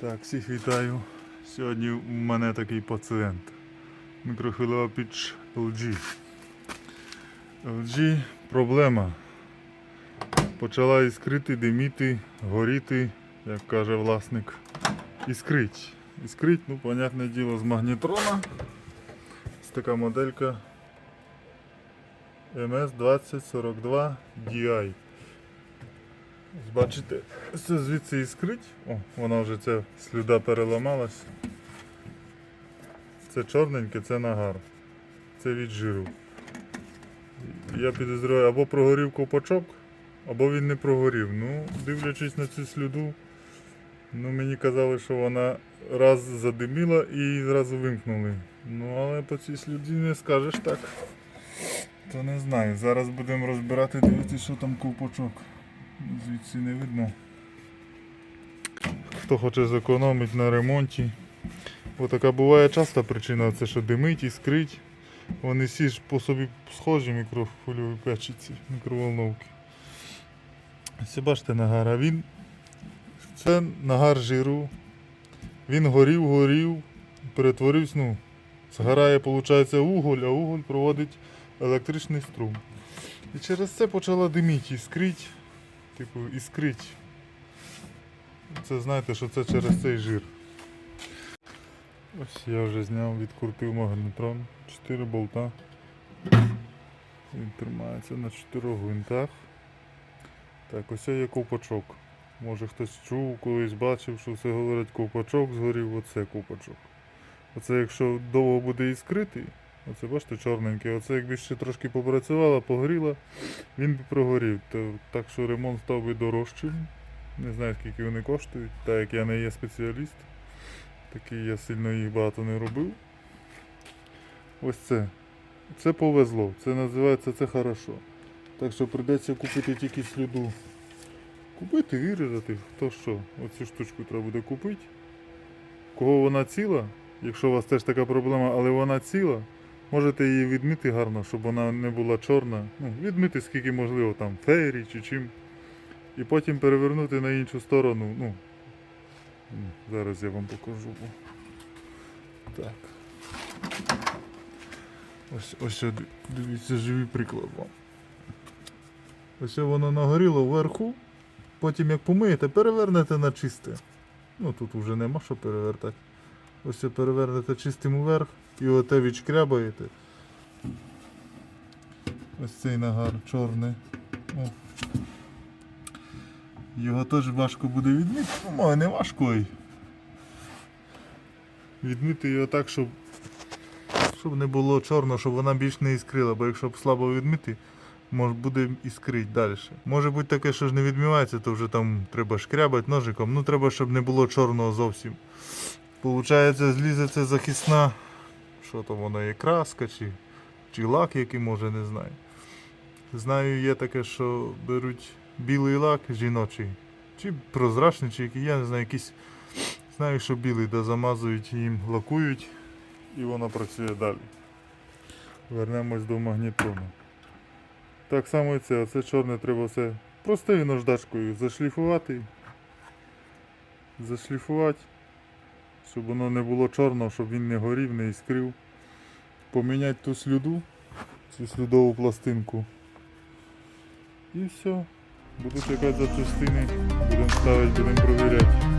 Так, всіх вітаю. Сьогодні у мене такий пацієнт. Мікрохвильова LG. LG проблема. Почала іскрити, диміти, горіти, як каже власник. Іскрить. Іскрить, ну, понятне діло, з магнітрона. Ось така моделька MS2042 DI. Ось Бачите, це звідси іскрить. О, вона вже ця слюда переламалась. Це чорненьке, це нагар. Це від жиру. Я підозрюю, або прогорів ковпачок, або він не прогорів. Ну, дивлячись на цю слюду, ну мені казали, що вона раз задиміла і зразу вимкнули. Ну, але по цій слюді не скажеш так. То не знаю. Зараз будемо розбирати, дивитися, що там ковпачок. Звідси не видно. Хто хоче зекономити на ремонті. Бо така буває часта причина, це що димить, іскрить. Вони всі ж по собі схожі мікрохвильові печиці, мікроволновки. Ось бачите нагар, а він це нагар жиру. Він горів, горів, перетворився, ну, згорає, виходить, уголь, а уголь проводить електричний струм. І через це почала диміти, іскрить. Типу, іскрить. Це знаєте, що це через цей жир. Ось я вже зняв, відкрутив магнетрон. 4 болта. Він тримається на 4 гвинтах. Так, ось є ковпачок. Може хтось чув, колись бачив, що все говорять ковпачок згорів, оце ковпачок. Оце якщо довго буде іскрити, оце бачите чорненьке, оце якби ще трошки попрацювала, погоріла, він би прогорів. Так що ремонт став би дорожчим. Не знаю скільки вони коштують, так як я не є спеціаліст. Такий я сильно їх багато не робив. Ось це. Це повезло. Це називається це хорошо. Так що прийдеться купити тільки сліду. Купити, вирізати, хто що. Оцю штучку треба буде купити. Кого вона ціла, якщо у вас теж така проблема, але вона ціла, можете її відмити гарно, щоб вона не була чорна. Ну, відмити скільки можливо, там фейрі чи чим. І потім перевернути на іншу сторону. Ну, зараз я вам покажу. Так. Ось, ось. Дивіться, живий приклад вам. Ось воно нагоріло вверху, потім як помиєте, перевернете на чисте. Ну тут вже нема що перевертати. Ось перевернете чистим вверх і оте відшкрябаєте. Ось цей нагар чорний. О. Його теж важко буде відмити. Ну, не важко. й. Відмити його так, щоб, щоб не було чорно, щоб вона більш не іскрила, бо якщо б слабо відмити, може буде іскрить далі. Може бути таке, що ж не відмивається, то вже там треба шкрябати ножиком. Ну треба, щоб не було чорного зовсім. Получається, злізе це захисна. Що там воно є, краска чи, чи лак, який може, не знаю. Знаю, є таке, що беруть білий лак жіночий, чи прозрачний, чи який, я не знаю, якийсь. Знаю, що білий, да замазують їм, лакують і воно працює далі. Вернемось до магнітрону. Так само і це, оце чорне треба все простою наждачкою зашліфувати. Зашліфувати, щоб воно не було чорного, щоб він не горів, не іскрив. Поміняти ту слюду, цю слюдову пластинку. І все. Будуть якась запчастини, будемо ставити, будемо провіряти.